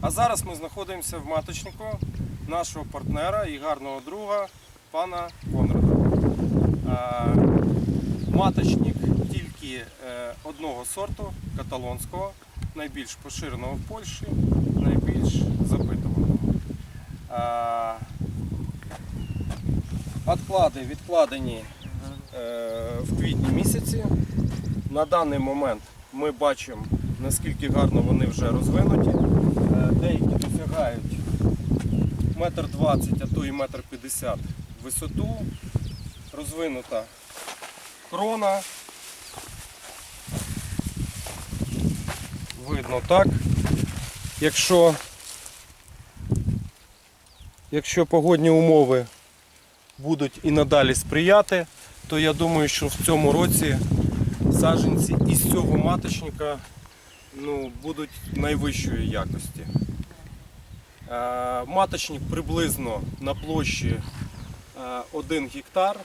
А зараз ми знаходимося в маточнику нашого партнера і гарного друга пана Конрада. Маточник тільки е, одного сорту каталонського, найбільш поширеного в Польщі, найбільш запитуваного. Отклади відкладені е, в квітні місяці. На даний момент ми бачимо, наскільки гарно вони вже розвинуті. Деякі досягають метр двадцять, а то і метр п'ятдесят висоту. Розвинута крона. Видно так. Якщо, якщо погодні умови будуть і надалі сприяти, то я думаю, що в цьому році саджанці із цього маточника ну, будуть найвищої якості. Е, Маточник приблизно на площі 1 гектар.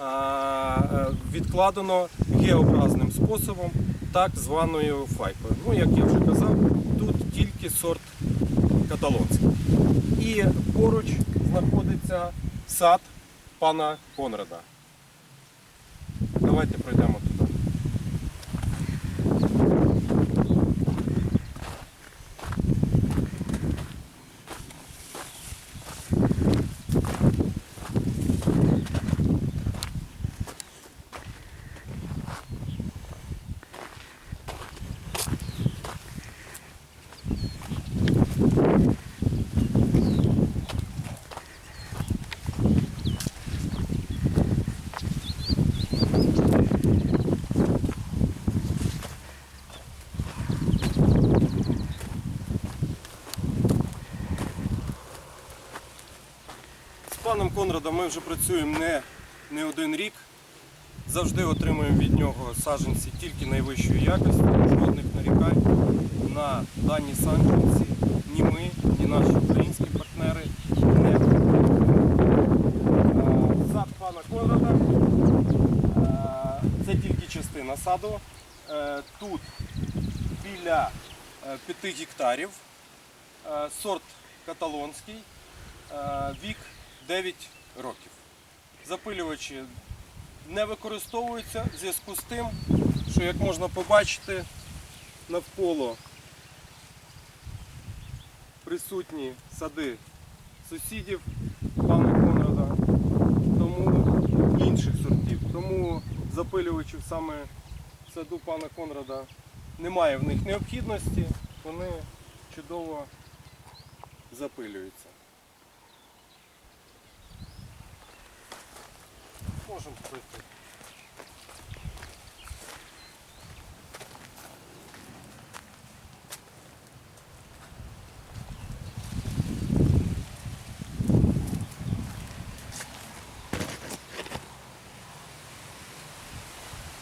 Е, е, Відкладено геобразним способом, так званою файкою. Ну, як я вже казав, тут тільки сорт каталонський. І поруч знаходиться сад пана Конрада. Давайте пройдемо З паном Конрадом ми вже працюємо не, не один рік. Завжди отримуємо від нього саджанці тільки найвищої якості, жодних нарікань на дані саджанці ні ми, ні наші українські партнери не Е, Сад пана Конрада. е, Це тільки частина саду. Е, Тут біля 5 гектарів. Е, Сорт каталонський. Е, Вік 9 років. Запилювачі не використовуються в зв'язку з тим, що як можна побачити, навколо присутні сади сусідів пана Конрада, тому інших сортів. Тому запилювачів саме в саду пана Конрада немає в них необхідності, вони чудово запилюються. Можемо пройти.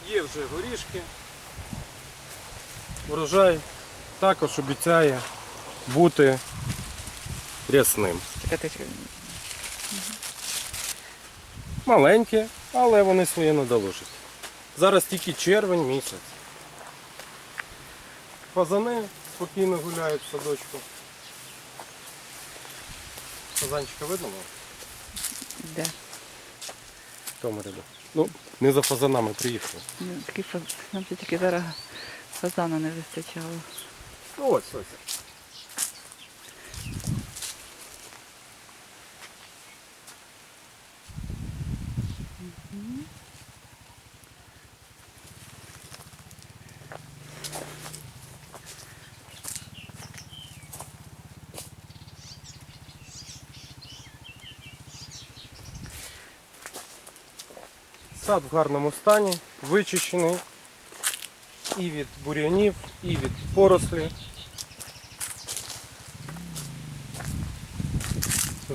Є вже горішки. Урожай також обіцяє бути рясним. Маленькі, але вони своє надолужать. Зараз тільки червень місяць. Фазани спокійно гуляють в садочку. Фазанчика видно? Де? Тому ряду. Ну, не за фазанами приїхали. Ну. Нам тільки зараз фазана не вистачало. Ну ось ось. Сад в гарному стані, вичищений і від бур'янів, і від порослі.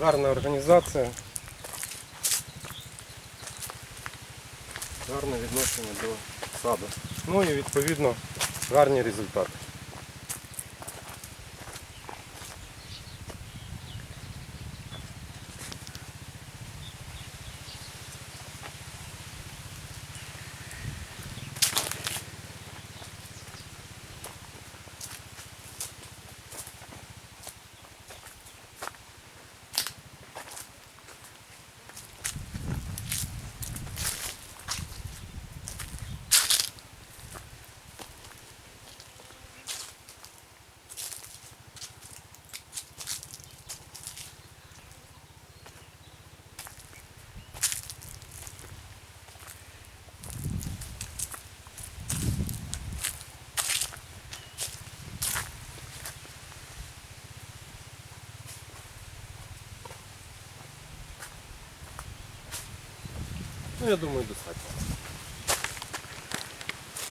Гарна організація. Гарне відношення до саду. Ну і відповідно гарні результати. Ну, я думаю, достатньо.